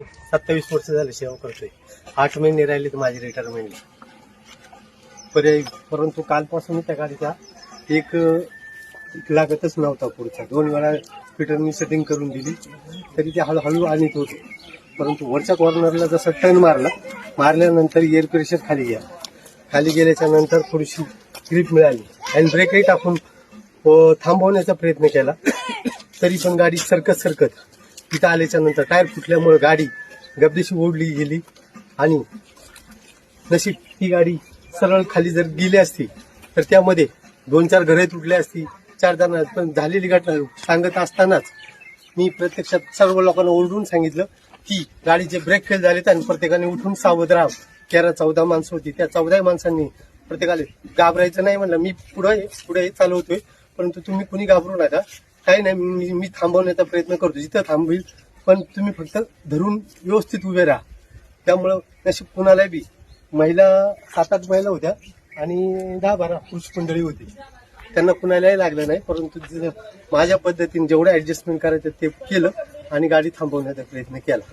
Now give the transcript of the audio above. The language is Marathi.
सत्तावीस वर्ष झाले सेवा करतोय. आठ महिने राहिले तर माझी रिटायरमेंटला पर्याय परंतु कालपासून त्या गाडीचा एक लागतच नव्हता पुढचा. दोन वेळा फिटरनी सेटिंग करून दिली तरी ते हळूहळू आणत होते. परंतु वरच्या कॉर्नरला जसं टर्न मारला मारल्यानंतर एअर प्रेशर खाली गेला. खाली गेल्याच्यानंतर थोडीशी ग्रीप मिळाली. हँड ब्रेकही टाकून थांबवण्याचा प्रयत्न केला. तरी पण गाडी सरकत सरकत तिथं आल्याच्यानंतर टायर फुटल्यामुळे गाडी गबदेशी ओढली गेली. आणि नशीब ती गाडी सरळ खाली जर गेली असती तर त्यामध्ये दोन चार घरे तुटली असती. चार जण पण झालेली घटना सांगत असतानाच मी प्रत्यक्षात सर्व लोकांना ओरडून सांगितलं की गाडीचे ब्रेक फेल झालेत आणि प्रत्येकाने उठून सावध राहा तेरा चौदा माणसं होती. त्या चौदा माणसांनी प्रत्येकाला घाबरायचं नाही म्हणलं. मी पुढे पुढे चालवतोय परंतु तुम्ही कुणी घाबरू नका. काही नाही मी मी थांबवण्याचा प्रयत्न करतो. जिथं थांबवील पण तुम्ही फक्त धरून व्यवस्थित उभे राहा. त्यामुळं नशीब कुणाला बी महिला सात आठ महिला होत्या आणि दहा बारा पुरुष मंडळी होती. त्यांना कुणालाही लागलं नाही परंतु माझ्या पद्धतीने जेवढं ऍडजस्टमेंट करायचं ते केलं आणि गाडी थांबवण्याचा प्रयत्न केला.